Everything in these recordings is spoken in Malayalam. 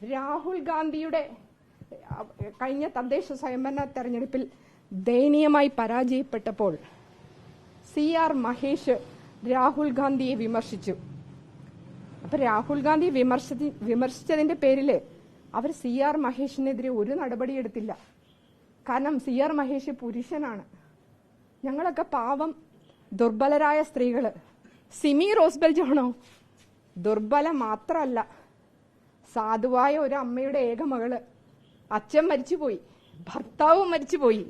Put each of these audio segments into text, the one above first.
രാഹുൽ ഗാന്ധിയുടെ കഴിഞ്ഞ തദ്ദേശ സ്വയംഭരണ തെരഞ്ഞെടുപ്പിൽ ദയനീയമായി പരാജയപ്പെട്ടപ്പോൾ സി ആർ മഹേഷ് രാഹുൽ ഗാന്ധിയെ വിമർശിച്ചു. അപ്പൊ രാഹുൽ ഗാന്ധി വിമർശി വിമർശിച്ചതിന്റെ പേരിൽ അവർ സി ആർ മഹേഷിനെതിരെ ഒരു നടപടിയെടുത്തില്ല കാരണം സി ആർ മഹേഷ് പുരുഷനാണ്. ഞങ്ങളൊക്കെ പാവം ദുർബലരായ സ്ത്രീകൾ. സിമി റോസ്ബൽ ജോണോ ദുർബല മാത്രമല്ല. സാധുവായ ഒരു അമ്മയുടെ ഏക മകൾ. അച്ഛൻ മരിച്ചുപോയി. ഭർത്താവും മരിച്ചുപോയി.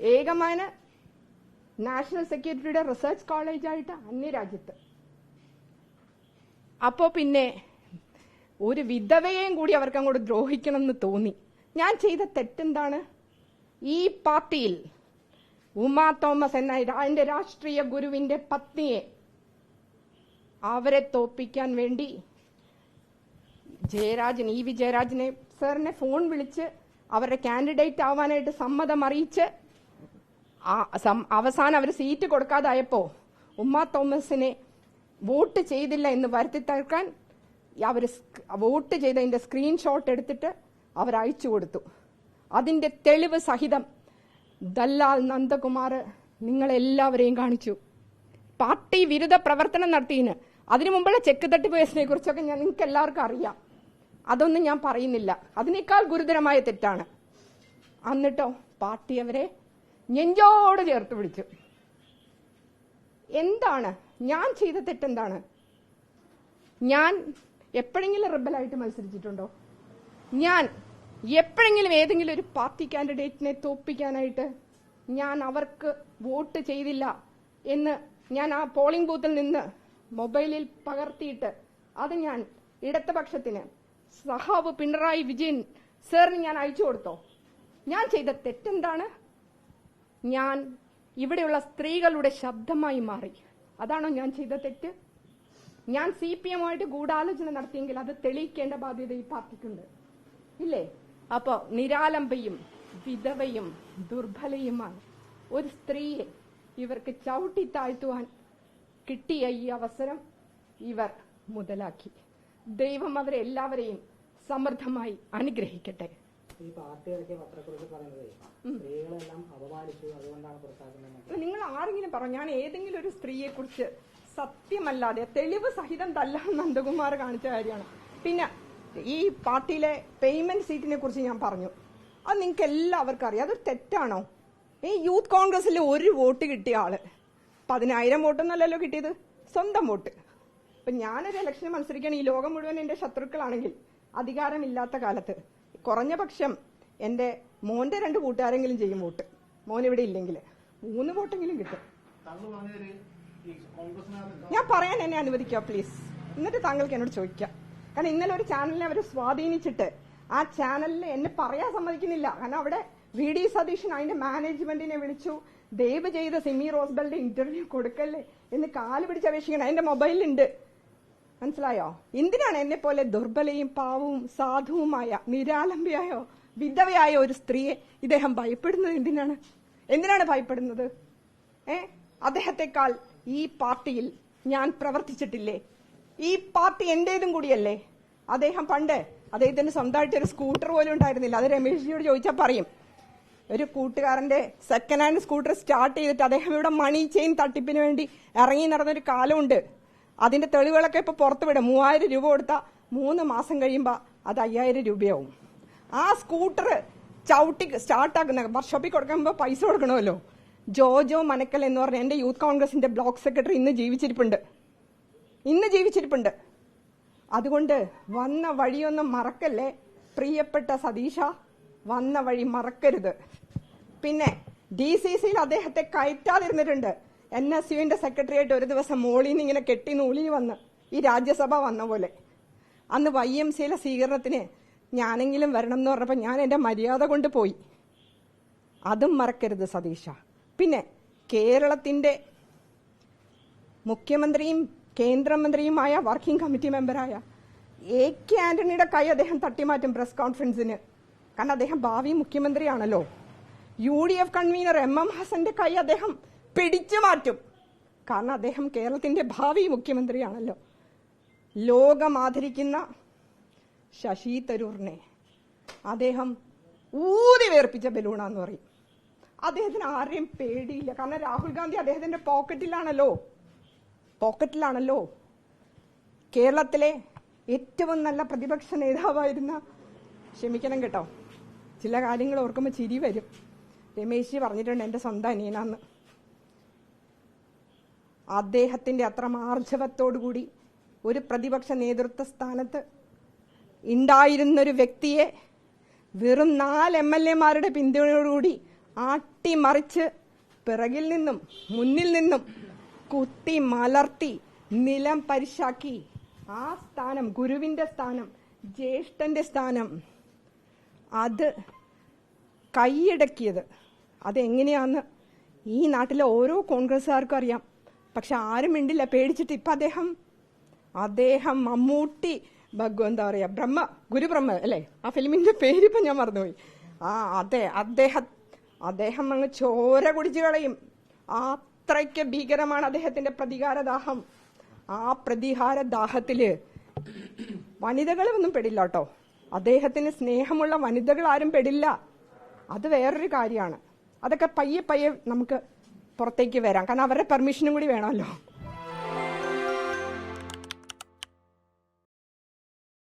ഏകമാന നാഷണൽ സെക്യൂരിറ്റിയുടെ റിസർച്ച് കോളേജായിട്ട് അന്യരാജ്യത്ത്. അപ്പോ പിന്നെ ഒരു വിധവയെയും കൂടി അവർക്ക് അങ്ങോട്ട് ദ്രോഹിക്കണം എന്ന് തോന്നി. ഞാൻ ചെയ്ത തെറ്റെന്താണ്? ഈ പാർട്ടിയിൽ ഉമാ തോമസ് എന്ന എന്റെ രാഷ്ട്രീയ ഗുരുവിന്റെ പത്നിയെ അവരെ തോപ്പിക്കാൻ വേണ്ടി ജയരാജൻ ഇ വി ജയരാജനെ സാറിനെ ഫോൺ വിളിച്ച് അവരുടെ കാൻഡിഡേറ്റ് ആവാനായിട്ട് സമ്മതം അറിയിച്ച് അവസാനം അവർ സീറ്റ് കൊടുക്കാതായപ്പോ ഉമ്മ തോമസിനെ വോട്ട് ചെയ്തില്ല എന്ന് വരുത്തി തീർക്കാൻ അവർ വോട്ട് ചെയ്തതിന്റെ സ്ക്രീൻഷോട്ട് എടുത്തിട്ട് അവർ അയച്ചു കൊടുത്തു. അതിന്റെ തെളിവ് സഹിതം ദല്ലാൽ നന്ദകുമാർ നിങ്ങളെല്ലാവരെയും കാണിച്ചു. പാർട്ടി വിരുദ്ധ പ്രവർത്തനം നടത്തിയിന്. അതിനു മുമ്പുള്ള ചെക്ക് തട്ടിപ്പ് കേസിനെ കുറിച്ചൊക്കെ ഞാൻ നിങ്ങൾക്ക് എല്ലാവർക്കും അറിയാം. അതൊന്നും ഞാൻ പറയുന്നില്ല. അതിനേക്കാൾ ഗുരുതരമായ തെറ്റാണ്. എന്നിട്ടോ പാർട്ടി അവരെ നെഞ്ചോട് ചേർത്ത് പിടിച്ചു എന്താണ്? ഞാൻ ചെയ്ത തെറ്റെന്താണ്? ഞാൻ എപ്പോഴെങ്കിലും റിബലായിട്ട് മത്സരിച്ചിട്ടുണ്ടോ? ഞാൻ എപ്പോഴെങ്കിലും ഏതെങ്കിലും ഒരു പാർട്ടി കാൻഡിഡേറ്റിനെ തോപ്പിക്കാനായിട്ട് ഞാൻ അവർക്ക് വോട്ട് ചെയ്തില്ല എന്ന് ഞാൻ ആ പോളിംഗ് ബൂത്തിൽ നിന്ന് മൊബൈലിൽ പകർത്തിയിട്ട് അത് ഞാൻ ഇടതുപക്ഷത്തിന് സഹാവ് പിണറായി വിജയൻ സാറിന് ഞാൻ അയച്ചു കൊടുത്തോ? ഞാൻ ചെയ്ത തെറ്റെന്താണ്? ഞാൻ ഇവിടെയുള്ള സ്ത്രീകളുടെ ശബ്ദമായി മാറി. അതാണോ ഞാൻ ചെയ്ത തെറ്റ്? ഞാൻ സി പി എമ്മുമായിട്ട് ഗൂഢാലോചന നടത്തിയെങ്കിൽ അത് തെളിയിക്കേണ്ട ബാധ്യത ഈ പാർട്ടിക്കുണ്ട്. ഇല്ലേ? അപ്പോ നിരാലംബയും വിധവയും ദുർബലയുമാണ്. ഒരു സ്ത്രീയെ ഇവർക്ക് ചവിട്ടി താഴ്ത്തുവാൻ കിട്ടിയ ഈ അവസരം ഇവർ മുതലാക്കി. ദൈവം അവരെ എല്ലാവരെയും സമൃദ്ധമായി അനുഗ്രഹിക്കട്ടെ. ഈ പറയുന്നത് സ്ത്രീകളെല്ലാം അപമാനിച്ചു അതുകൊണ്ടാണ് പുറത്താക്കുന്നത് നിങ്ങൾ ആരെങ്കിലും പറഞ്ഞു ഞാൻ ഏതെങ്കിലും ഒരു സ്ത്രീയെ കുറിച്ച് സത്യമല്ലാതെ തെളിവ് സഹിതം തല്ല നന്ദകുമാർ കാണിച്ച കാര്യമാണ്. പിന്നെ ഈ പാർട്ടിയിലെ പേയ്മെന്റ് സീറ്റിനെ കുറിച്ച് ഞാൻ പറഞ്ഞു. അത് നിങ്ങൾക്ക് എല്ലാവർക്കും അറിയാം. അതൊരു തെറ്റാണോ? ഈ യൂത്ത് കോൺഗ്രസിൽ ഒരു വോട്ട് കിട്ടിയ ആൾ. പതിനായിരം വോട്ടൊന്നല്ലല്ലോ കിട്ടിയത്. സ്വന്തം വോട്ട്. അപ്പൊ ഞാനൊരു ഇലക്ഷന് മത്സരിക്കുകയാണ്. ഈ ലോകം മുഴുവൻ എന്റെ ശത്രുക്കളാണെങ്കിൽ അധികാരമില്ലാത്ത കാലത്ത്. കുറഞ്ഞ പക്ഷം എന്റെ മോന്റെ രണ്ട് കൂട്ടുകാരെങ്കിലും ചെയ്യും വോട്ട്. മോൻ ഇവിടെ ഇല്ലെങ്കിൽ മൂന്ന് വോട്ടെങ്കിലും കിട്ടും. ഞാൻ പറയാൻ എന്നെ അനുവദിക്കുക പ്ലീസ് എന്നിട്ട് താങ്കൾക്ക് എന്നോട് ചോദിക്കാം. കാരണം ഇന്നലെ ഒരു ചാനലിനെ അവർ സ്വാധീനിച്ചിട്ട് ആ ചാനലിൽ എന്നെ പറയാൻ സമ്മതിക്കുന്നില്ല. കാരണം അവിടെ വി ഡി സതീശൻ അതിന്റെ മാനേജ്മെന്റിനെ വിളിച്ചു. ദയവ് ചെയ്ത് സിമി റോസ്ബലിന്റെ ഇന്റർവ്യൂ കൊടുക്കല്ലേ എന്ന് കാൽ പിടിച്ച് അപേക്ഷിക്കണം. അതിന്റെ മൊബൈലിലുണ്ട് മനസ്സിലായോ? എന്തിനാണ് എന്നെ പോലെ ദുർബലയും പാവവും സാധുവുമായ നിരാലംബിയായോ വിധവയായ ഒരു സ്ത്രീയെ ഇദ്ദേഹം ഭയപ്പെടുന്നത് എന്തിനാണ്? എന്തിനാണ് ഭയപ്പെടുന്നത്? ഏ? അദ്ദേഹത്തെക്കാൾ ഈ പാർട്ടിയിൽ ഞാൻ പ്രവർത്തിച്ചിട്ടില്ലേ? ഈ പാർട്ടി എന്റേതും കൂടിയല്ലേ? അദ്ദേഹം പണ്ട് അദ്ദേഹത്തിന് സ്വന്തമായിട്ട് ഒരു സ്കൂട്ടർ പോലും ഉണ്ടായിരുന്നില്ല. അത് രമേശ്ജിയോട് ചോദിച്ചാൽ പറയും. ഒരു കൂട്ടുകാരന്റെ സെക്കൻഡ് ഹാൻഡ് സ്കൂട്ടർ സ്റ്റാർട്ട് ചെയ്തിട്ട് അദ്ദേഹം ഇവിടെ മണി ചെയിൻ തട്ടിപ്പിന് വേണ്ടി ഇറങ്ങി നടന്നൊരു കാലമുണ്ട്. അതിന്റെ തെളിവുകളൊക്കെ ഇപ്പൊ പുറത്തുവിടും. മൂവായിരം രൂപ കൊടുത്താൽ മൂന്ന് മാസം കഴിയുമ്പോൾ അത് അയ്യായിരം രൂപയാവും. ആ സ്കൂട്ടർ ചവിട്ടി സ്റ്റാർട്ടാക്കുന്ന വർക്ക്ഷോപ്പിൽ കൊടുക്കുമ്പോൾ പൈസ കൊടുക്കണമല്ലോ. ജോജോ മനക്കൽ എന്ന് പറഞ്ഞ എന്റെ യൂത്ത് കോൺഗ്രസിന്റെ ബ്ലോക്ക് സെക്രട്ടറി ഇന്ന് ജീവിച്ചിരിപ്പുണ്ട്. ഇന്ന് ജീവിച്ചിരിപ്പുണ്ട്. അതുകൊണ്ട് വന്ന വഴിയൊന്നും മറക്കല്ലേ? പ്രിയപ്പെട്ട സതീഷ വന്ന വഴി മറക്കരുത്. പിന്നെ ഡി സി സിയിൽ അദ്ദേഹത്തെ കയറ്റാതിരുന്നിട്ടുണ്ട്. എൻ എസ് യുവിന്റെ സെക്രട്ടറി ആയിട്ട് ഒരു ദിവസം മോളിൽ നിന്ന് ഇങ്ങനെ കെട്ടി നൂളി വന്ന് ഈ രാജ്യസഭ വന്ന പോലെ. അന്ന് വൈ എം സിയിലെ സ്വീകരണത്തിന് ഞാനെങ്കിലും വരണം എന്ന് പറഞ്ഞപ്പോൾ ഞാൻ എന്റെ മര്യാദ കൊണ്ട് പോയി. അതും മറക്കരുത് സതീഷ പിന്നെ കേരളത്തിന്റെ മുഖ്യമന്ത്രിയും കേന്ദ്രമന്ത്രിയുമായ വർക്കിംഗ് കമ്മിറ്റി മെമ്പറായ എ കെ ആന്റണിയുടെ കൈ അദ്ദേഹം തട്ടിമാറ്റും പ്രസ് കോൺഫറൻസിന്. കാരണം അദ്ദേഹം ഭാവി മുഖ്യമന്ത്രിയാണല്ലോ. U D F convener M M ഹസന്റെ കൈ അദ്ദേഹം പിടിച്ചു മാറ്റും. കാരണം അദ്ദേഹം കേരളത്തിന്റെ ഭാവി മുഖ്യമന്ത്രിയാണല്ലോ. ലോകം ആദരിക്കുന്ന ശശി തരൂറിനെ അദ്ദേഹം ഊതി വേർപ്പിച്ച ബലൂണെന്ന് പറയും. അദ്ദേഹത്തിന് ആരെയും പേടിയില്ല. കാരണം രാഹുൽ ഗാന്ധി അദ്ദേഹത്തിന്റെ പോക്കറ്റിലാണല്ലോ. പോക്കറ്റിലാണല്ലോ. കേരളത്തിലെ ഏറ്റവും നല്ല പ്രതിപക്ഷ നേതാവായിരുന്ന ക്ഷമിക്കണം കേട്ടോ. ചില കാര്യങ്ങൾ ഓർക്കുമ്പോൾ ചിരി വരും. രമേശ് പറഞ്ഞിട്ടുണ്ട് എന്റെ സ്വന്തം അനിയനാന്ന്. അദ്ദേഹത്തിന്റെ അത്ര മാർജവത്തോടുകൂടി ഒരു പ്രതിപക്ഷ നേതൃത്വ സ്ഥാനത്ത് ഉണ്ടായിരുന്നൊരു വ്യക്തിയെ വെറും നാല് എം എൽ എമാരുടെ പിന്തുണയോടുകൂടി ആട്ടിമറിച്ച് പിറകിൽ നിന്നും മുന്നിൽ നിന്നും കുത്തി മലർത്തി നിലം പരിശാക്കി. ആ സ്ഥാനം ഗുരുവിന്റെ സ്ഥാനം ജ്യേഷ്ഠന്റെ സ്ഥാനം അത് കൈയടക്കിയത്. അതെങ്ങനെയാന്ന് ഈ നാട്ടിലെ ഓരോ കോൺഗ്രസ്സുകാർക്കും അറിയാം. പക്ഷെ ആരും മിണ്ടില്ല പേടിച്ചിട്ട് ഇപ്പൊ അദ്ദേഹം അദ്ദേഹം മമ്മൂട്ടി ഭഗ എന്താ പറയാ ബ്രഹ്മ ഗുരുബ്രഹ്മ അല്ലേ? ആ ഫിലിമിന്റെ പേരിപ്പം ഞാൻ മറന്നുപോയി. ആ അതെ അദ്ദേഹം അദ്ദേഹം അങ്ങ് ചോര കുടിച്ചു കളയും. അത്രയ്ക്ക് ഭീകരമാണ് അദ്ദേഹത്തിന്റെ പ്രതികാരദാഹം. ആ പ്രതികാരദാഹത്തിൽ വനിതകളൊന്നും പെടില്ല കേട്ടോ. അദ്ദേഹത്തിന് സ്നേഹമുള്ള വനിതകൾ ആരും പെടില്ല. അത് വേറൊരു കാര്യമാണ്. അതൊക്കെ പയ്യെ പയ്യെ നമുക്ക് പുറത്തേക്ക് വരാം. കാരണം അവരുടെ പെർമിഷനും കൂടി വേണമല്ലോ.